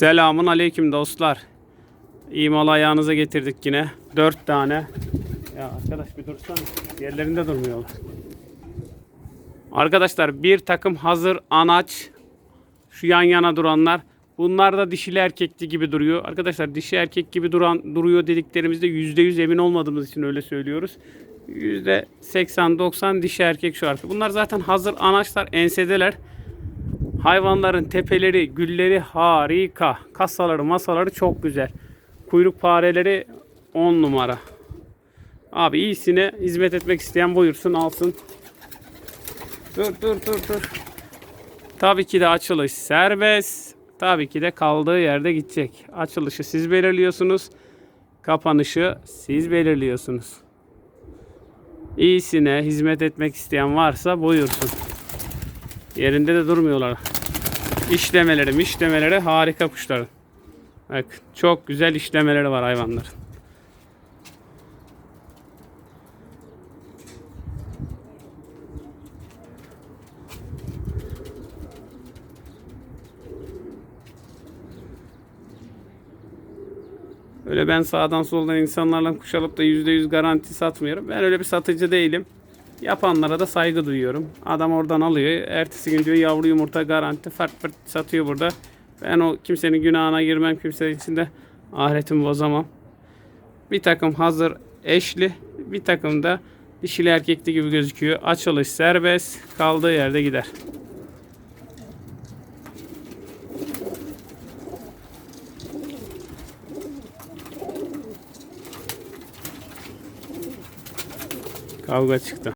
Selamun aleyküm dostlar. İyi mal ayağınıza getirdik yine. Dört tane. Ya arkadaş bir dursana. Yerlerinde durmuyorlar. Arkadaşlar bir takım hazır anaç. Şu yan yana duranlar. Bunlar da dişili erkekli gibi duruyor. Arkadaşlar dişi erkek gibi duran duruyor dediklerimizde %100 emin olmadığımız için öyle söylüyoruz. %80-90 dişi erkek şu arka. Bunlar zaten hazır anaçlar ensedeler. Hayvanların tepeleri, gülleri harika. Kasaları, masaları çok güzel. Kuyruk fareleri 10 numara. Abi iyisine hizmet etmek isteyen buyursun alsın. Dur dur dur dur. Tabii ki de açılış serbest. Tabii ki de kaldığı yerde gidecek. Açılışı siz belirliyorsunuz. Kapanışı siz belirliyorsunuz. İyisine hizmet etmek isteyen varsa buyursun. Yerinde de durmuyorlar. İşlemeleri, işlemeleri harika kuşların. Bak çok güzel işlemeleri var hayvanların. Öyle ben sağdan soldan insanlarla kuş alıp da %100 garanti satmıyorum. Ben öyle bir satıcı değilim. Yapanlara da saygı duyuyorum. Adam oradan alıyor. Ertesi gün diyor yavru yumurta garanti fart fart satıyor burada. Ben o kimsenin günahına girmem. Kimsenin içinde ahiretimi bozamam. Bir takım hazır eşli. Bir takım da dişili erkekli gibi gözüküyor. Açılış serbest. Kaldığı yerde gider. Kavga çıktı.